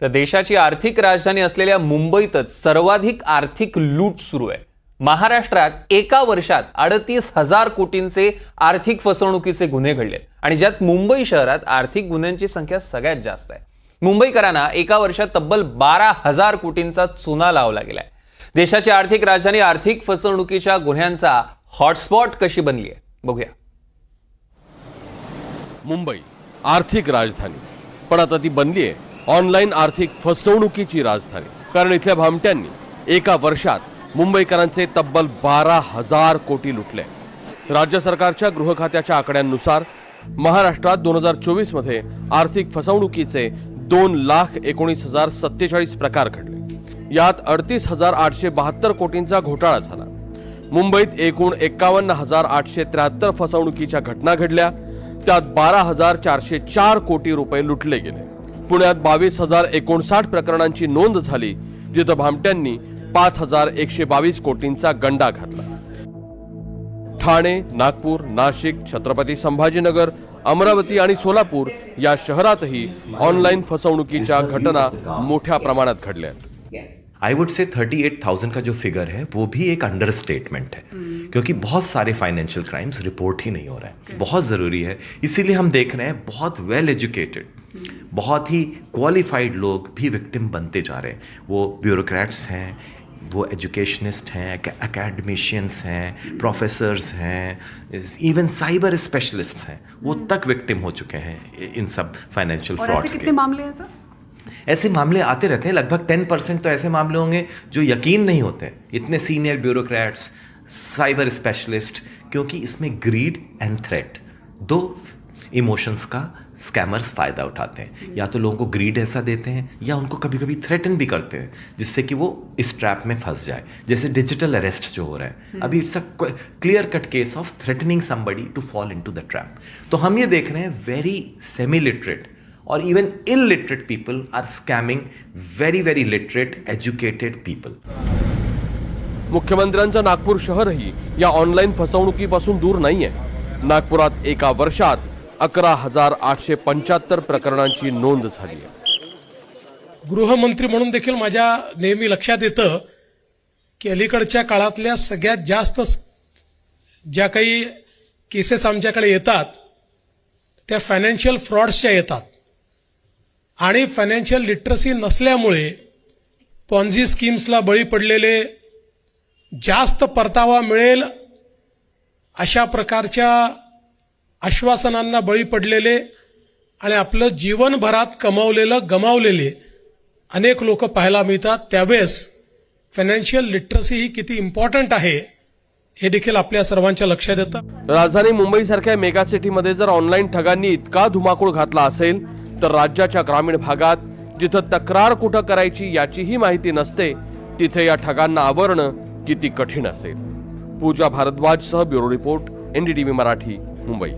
तर देशाची आर्थिक राजधानी असलेल्या मुंबईतच सर्वाधिक आर्थिक लूट सुरू आहे. महाराष्ट्रात एका वर्षात अडतीस हजार कोटींचे आर्थिक फसवणुकीचे गुन्हे घडले आणि ज्यात मुंबई शहरात आर्थिक गुन्ह्यांची संख्या सगळ्यात जास्त आहे. मुंबईकरांना एका वर्षात तब्बल बारा हजार कोटींचा चुना लावला गेलाय देशाची आर्थिक राजधानी आर्थिक फसवणुकीच्या गुन्ह्यांचा हॉटस्पॉट कशी बनली आहे? बघूया. मुंबई आर्थिक राजधानी. पण आता ती बनली आहे ऑनलाईन आर्थिक फसवणुकीची राजधानी. कारण इथल्या भामट्यांनी एका वर्षात मुंबईकरांचे तब्बल बारा हजार कोटी लुटले. राज्य सरकारच्या गृह खात्याच्या आकड्यांनुसार महाराष्ट्रात दोन हजार चोवीसमध्ये आर्थिक फसवणुकीचे दोन लाख एकोणीस हजार सत्तेचाळीस प्रकार घडले. यात अडतीस हजार आठशे बहात्तर कोटींचा घोटाळा झाला. मुंबईत एकूण एकावन्न हजार आठशे त्र्याहत्तर फसवणुकीच्या घटना घडल्या. त्यात बारा हजार चारशे चार कोटी रुपये लुटले गेले. पुण्यात बावीस हज़ार एकोणसाठ प्रकरणांची नोंद झाली जिथं भामट्यांनी पाच हज़ार एकशे बावीस कोटींचा गंडा घातला. ठाणे नागपूर नाशिक छत्रपती संभाजीनगर अमरावती आणि सोलापूर या शहरातही ऑनलाईन फसवणुकीच्या घटना मोठ्या प्रमाणात घडल्या आई वुड से 38,000 का जो फिगर है वो भी एक अंडर स्टेटमेंट है क्योंकि बहुत सारे फाइनेंशियल क्राइम्स रिपोर्ट ही नहीं हो रहे हैं. बहुत ज़रूरी है. इसीलिए हम देख रहे हैं बहुत वेल एजुकेटेड बहुत ही क्वालिफाइड लोग भी विक्टिम बनते जा रहे हैं। वो ब्यूरोक्रेट्स हैं वो एजुकेशनिस्ट हैं एकेडमिशियंस हैं प्रोफेसर्स हैं इवन साइबर स्पेशलिस्ट हैं। वो तक विक्टिम हो चुके हैं इन सब फाइनेंशियल फ्रॉड्स के। कितने मामले हैं सर? ऐसे मामले आते रहते हैं लगभग टेन परसेंट तो ऐसे मामले होंगे जो यकीन नहीं होते। इतने सीनियर ब्यूरोक्रेट्स साइबर स्पेशलिस्ट क्योंकि इसमें ग्रीड एंड थ्रेट दो इमोशंस का स्कैमर्स फ़ायदा उठाते हैं। या तो लोगों को ग्रीड ऐसा देते हैं या उनको कभी कभी थ्रेटन भी करते हैं जिससे कि वो इस ट्रैप में फंस जाए। जैसे डिजिटल अरेस्ट जो हो रहा है। अभी it's a clear cut case of threatening somebody to fall into the trap तो हम ये देख रहे हैं very semi literate or even illiterate people are scamming very very literate educated people. मुख्यमंत्र्यांचं नागपूर शहरही या ऑनलाईन फसवणुकीपासून दूर नाहीये. नागपुरात एका वर्षात अकरा हजार आठशे पंच्याहत्तर प्रकरणांची नोंद झाली आहे. गृहमंत्री म्हणून देखील माझ्या नेहमी लक्षात येतं की अलीकडच्या काळातल्या सगळ्यात जास्त ज्या काही केसेस आमच्याकडे येतात त्या फायनान्शियल फ्रॉड्सच्या येतात. आणि फायनान्शियल लिटरसी नसल्यामुळे पॉन्झी स्कीम्सला बळी पडलेले जास्त परतावा मिळेल अशा प्रकारच्या आश्वासनांना बळी पडलेले आणि आपलं जीवनभरात कमावलेलं गमावलेले अनेक लोक पाहायला मिळतात. त्यावेळेस फायनान्शियल लिटरसी ही किती इम्पॉर्टंट आहे हे देखील आपल्या सर्वांच्या लक्षात येतं. राजधानी मुंबईसारख्या मेगा सिटीमध्ये जर ऑनलाईन ठगांनी इतका धुमाकूळ घातला असेल तर राज्याच्या ग्रामीण भागात जिथं तक्रार कुठं करायची याचीही माहिती नसते तिथे या ठगांना आवरणं किती कठीण असेल. Pooja भारद्वाजसह bureau report NDTV Marathi Mumbai.